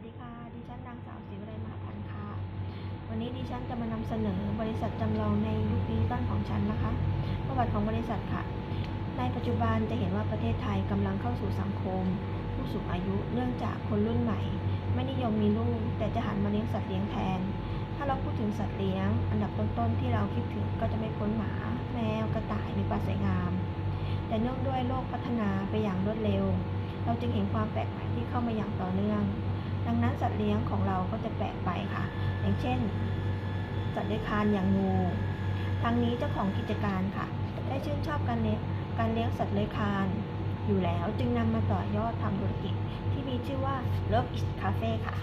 วัสดีค่ะ ดิฉันนางสาวศิวรัยมหาพันธ์ค่ะ วันนี้ดิฉันจะมานำเสนอบริษัทจำลองในยุคดิจิตอลของฉันนะคะ ประวัติของบริษัทค่ะ ในปัจจุบันจะเห็นว่าประเทศไทยกำลังเข้าสู่สังคม ผู้สูงอายุ เนื่องจากคนรุ่นใหม่ ไม่นิยมมีลูก แต่จะหันมาเลี้ยงสัตว์เลี้ยงแทน ถ้าเราพูดถึงสัตว์เลี้ยง อันดับต้นๆที่เราคิดถึงก็จะไม่พ้นหมา แมว กระต่ายหรือปลาสวยงาม แต่เนื่องด้วยโลกพัฒนาไปอย่างรวดเร็ว เราจึงเห็นความแปลกใหม่ที่เข้ามาอย่างต่อเนื่อง ดังนั้นสัตว์เลี้ยงของเราก็จะแปลกไปค่ะ อย่างเช่น สัตว์เลื้อยคลานอย่างงูทางนี้เจ้าของกิจการค่ะ ได้ชื่นชอบการเลี้ยงการเลี้ยงสัตว์เลื้อยคลานอยู่แล้วจึงนำมาต่อยอดทำธุรกิจที่มีชื่อว่า Love is Cafe ค่ะ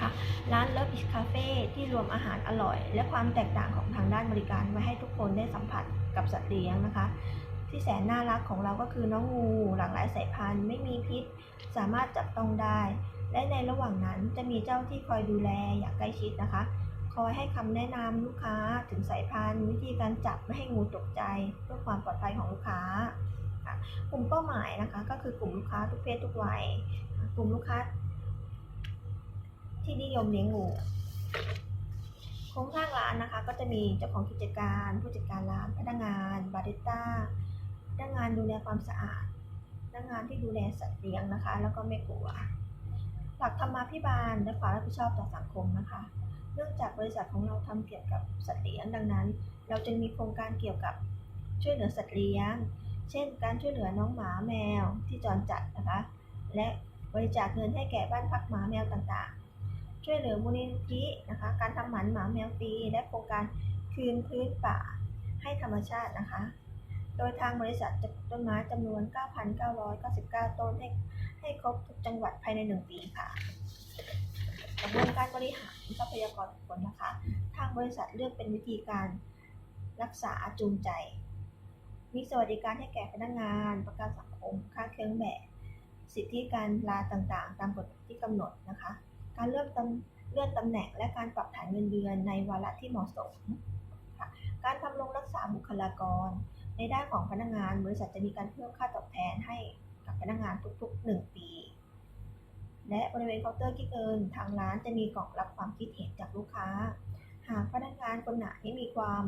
ค่ะร้าน Love is Cafe ที่รวมอาหารอร่อย และความแตกต่างของทางด้านบริการไว้ให้ทุกคนได้สัมผัสกับสัตว์เลี้ยงนะคะ ที่แสนน่ารักของเราก็คือน้องงูหลากหลายสายพันธุ์ไม่มีพิษ สามารถจับต้องได้ และในระหว่างนั้นจะมีเจ้าที่คอยดูแลอย่างใกล้ชิดนะคะ คอยให้คำแนะนำลูกค้าถึงสายพันธุ์ วิธีการจับไม่ให้งูตกใจ เพื่อความปลอดภัยของลูกค้ากลุ่มเป้าหมายนะคะก็คือกลุ่มลูกค้าทุกเพศทุกวัย กลุ่มลูกค้า ที่นิยมเลี้ยงงูโครงสร้างร้านนะคะ ก็จะมีเจ้าของกิจการผู้จัดการร้านพนักงานบาริสต้าพนักงานดูแลความสะอาดพนักงานที่ดูแลสัตว์เลี้ยงนะคะ แล้วก็แม่ครัว หลักธรรมาภิบาลและความรับผิดชอบต่อสังคมนะคะ เนื่องจากบริษัทของเราทำเกี่ยวกับสัตว์เลี้ยงดังนั้น เราจึงมีโครงการเกี่ยวกับช่วยเหลือสัตว์เลี้ยง เช่น การช่วยเหลือน้องหมาแมวที่จรจัดนะคะ และบริจาคเงินให้แก่บ้านพักหมาแมวต่างๆ ช่วยเหลือมูลนิธินะคะ การทำหมันหมาแมวฟรีและโครงการคืนพื้นป่าให้ธรรมชาตินะคะ โดยทางบริษัทจะปลูกต้นไม้จำนวน 9,999 ต้นให้ให้ครบทุกจังหวัดภายใน 1 ปีค่ะกระบวนการบริหารทรัพยากรบุคคลนะคะ ทางบริษัทเลือกเป็นวิธีการรักษาจูงใจ มีสวัสดิการให้แก่พนักงาน ประกันสังคม ค่าเครื่องแบบสิทธิการลาต่างๆ ตามกฎที่กำหนดนะคะ การเลื่อนตำเลื่อนตำแหน่งและการปรับฐานเงินเดือนในวาระที่เหมาะสมค่ะการทำรงรักษาบุคลากร ในด้านของพนักงานบริษัทจะมีการเพิ่มค่าตอบแทนให้กับพนักงานทุกๆ 1 ปี และบริเวณเคาน์เตอร์คิดเงินทางร้านจะมีกล่องรับความคิดเห็นจากลูกค้า หากพนักงานคนไหนมีความ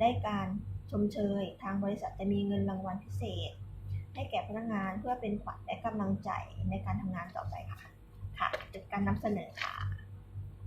ได้การชมเชย ทางบริษัทจะมีเงินรางวัลพิเศษ ให้แก่พนักงานเพื่อเป็นขวัญและกำลังใจในการทำงานต่อไปค่ะค่ะจบการนำเสนอค่ะ